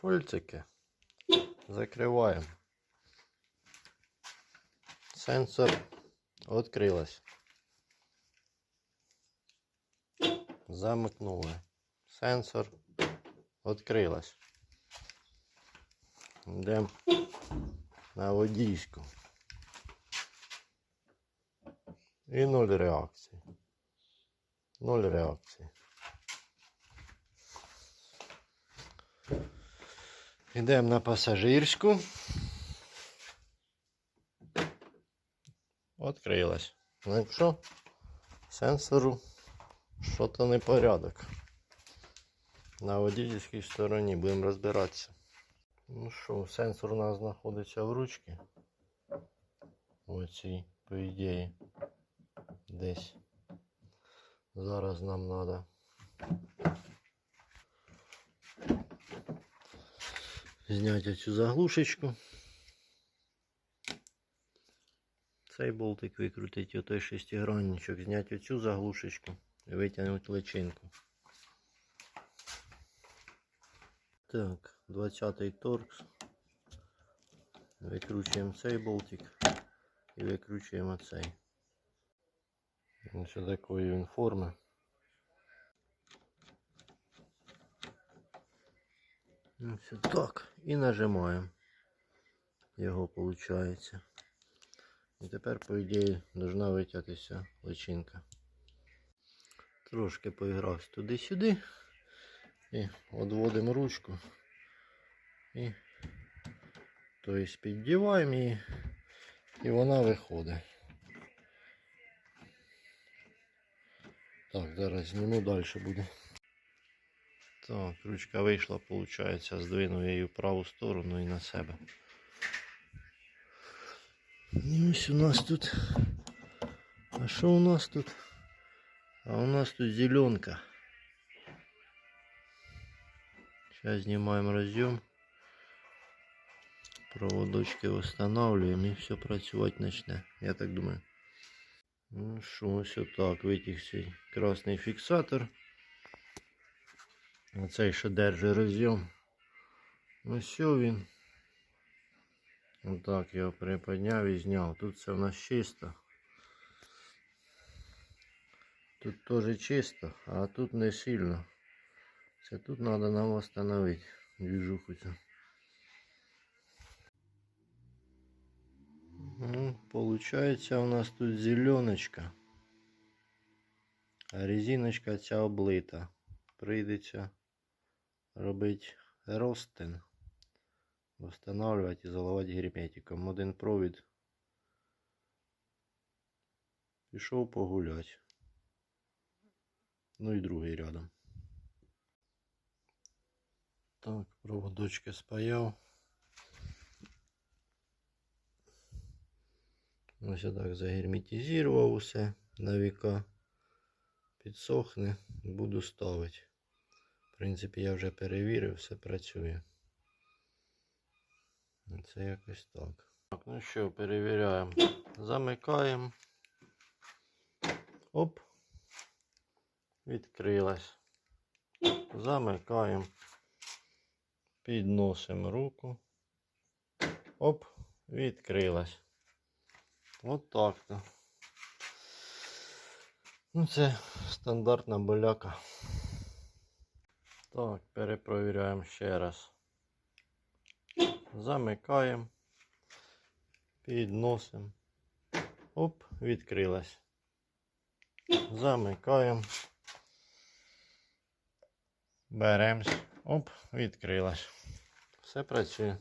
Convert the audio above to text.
Фольцики. Закриваємо. Сенсор відкрилась. Замикнули. Сенсор відкрилась. Йдемо на водійську. І нуль реакції. Нуль реакції. Йдемо на пасажирську. Відкрилась. Ну що? Сенсору що-то непорядок. На водительській стороні будемо розбиратися. Ну що, сенсор у нас знаходиться в ручці. Оцій, по ідеї, десь. Зараз нам треба зняти цю заглушечку. Цей болтик викрутити, отой шестигранничок, зняти оцю заглушечку і витягнути личинку. Так, 20-й торкс. Викручуємо цей болтик і викручуємо цей. Ось такої він форми. Ось так. І нажимаємо. Його виходить. І тепер, по ідеї, должна витягтися личинка. Трошки поігрався туди-сюди. І відводимо ручку. І тобто піддіваємо її. І вона виходить. Так, зараз зніму далі буде. Так, ручка вийшла, виходить, здвинув я її в праву сторону і на себе. І ось у нас тут. А що у нас тут? А у нас тут зеленка. Сейчас знімаємо роз'єм. Проводочки встановлюємо і все працювати почне. Я так думаю. Ну що, ось отак витяг цей красний фіксатор. Оцей що держить роз'єм. Ну все він. Отак його приподняв і зняв. Тут все в нас чисто. Тут теж чисто, а тут не сильно. Це тут треба нам встановити движуху цю. Ну, получается у нас тут зеленочка. А резиночка ця облита. Прийдеться робити ростин. Встановлювати і заливати герметиком. Один провід. Пішов погуляти. Ну і другий рядом. Так, проводочки спаяв. Ось так загерметизував усе на віка. Підсохне, буду ставити. В принципі, я вже перевірив, все працює. Це якось так. Так, ну що, перевіряємо. Замикаємо. Оп. Відкрилась. Замикаємо. Підносимо руку. Оп, відкрилась. От так то. Ну, це стандартна боляка. Так, перепровіряємо ще раз. Замикаємо. Підносимо. Оп, відкрилась. Замикаємо. Беремось. Оп, відкрилась. Все працює.